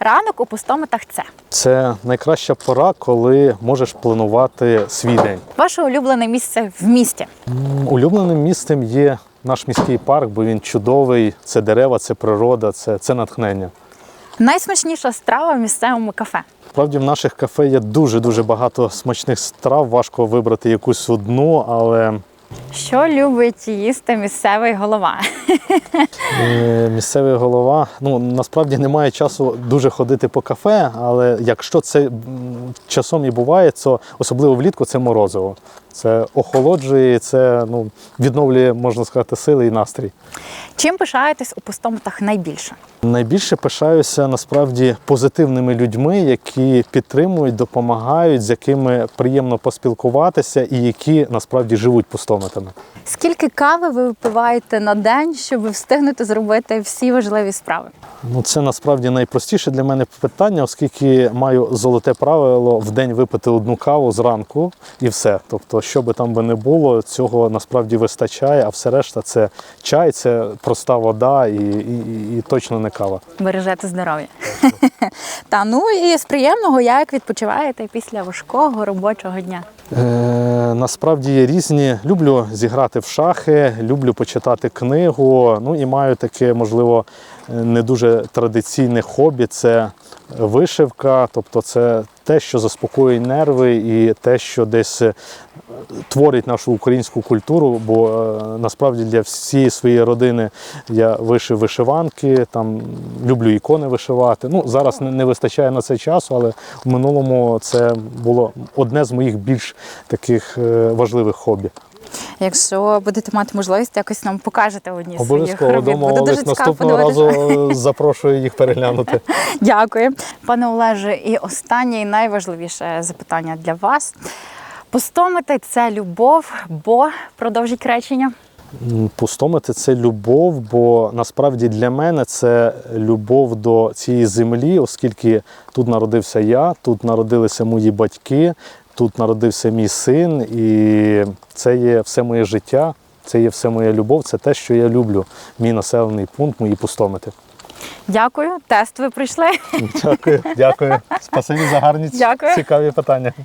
ранок у пустометах це? Це найкраща пора, коли можеш планувати свій день. Ваше улюблене місце в місті. Улюбленим місцем є наш міський парк, бо він чудовий. Це дерева, це природа, це, це натхнення. Найсмачніша страва в місцевому кафе. Справді в наших кафе є дуже дуже багато смачних страв. Важко вибрати якусь одну, але Що любить їсти місцевий голова? Е, Місцевий голова. Ну насправді немає часу дуже ходити по кафе, але якщо це часом і буває, то особливо влітку це морозиво. Це охолоджує, це ну, відновлює, можна сказати, сили і настрій. Чим пишаєтесь у пустометах найбільше? Найбільше пишаюся насправді позитивними людьми, які підтримують, допомагають, з якими приємно поспілкуватися, і які насправді живуть пустометами. Скільки кави ви випиваєте на день, щоб встигнути зробити всі важливі справи? Ну, це насправді найпростіше для мене питання, оскільки маю золоте правило в день випити одну каву зранку і все. Тобто, що би там би не було, цього насправді вистачає, а все решта це чай, це проста вода і, і, і, і точно не кава. Бережете здоров'я. Та ну і з приємного, як відпочиваєте після важкого робочого дня. Е, насправді є різні. Люблю зіграти в шахи, люблю почитати книгу. Ну і маю таке, можливо, е, не дуже традиційне хобі це вишивка. Тобто, це те, що заспокоює нерви, і те, що десь е, творить нашу українську культуру. Бо е, насправді для всієї своєї родини я вишив вишиванки, там люблю ікони вишивати. Ну зараз не, вистачає на це часу, але в минулому це було одне з моїх більш таких е, важливих хобі. Якщо будете мати можливість, якось нам покажете одні з своїх робіт. Буде дуже цікаво Наступного подивитися. разу запрошую їх переглянути. Дякую. Пане Олеже, і останнє і найважливіше запитання для вас. Пустомити це любов, бо продовжіть речення. Пустомити це любов, бо насправді для мене це любов до цієї землі, оскільки тут народився я, тут народилися мої батьки, тут народився мій син, і це є все моє життя, це є все моя любов, це те, що я люблю. Мій населений пункт, мої пустомити. Дякую. Тест ви прийшли. Дякую, дякую. Спасибі за гарні Дякую. цікаві питання.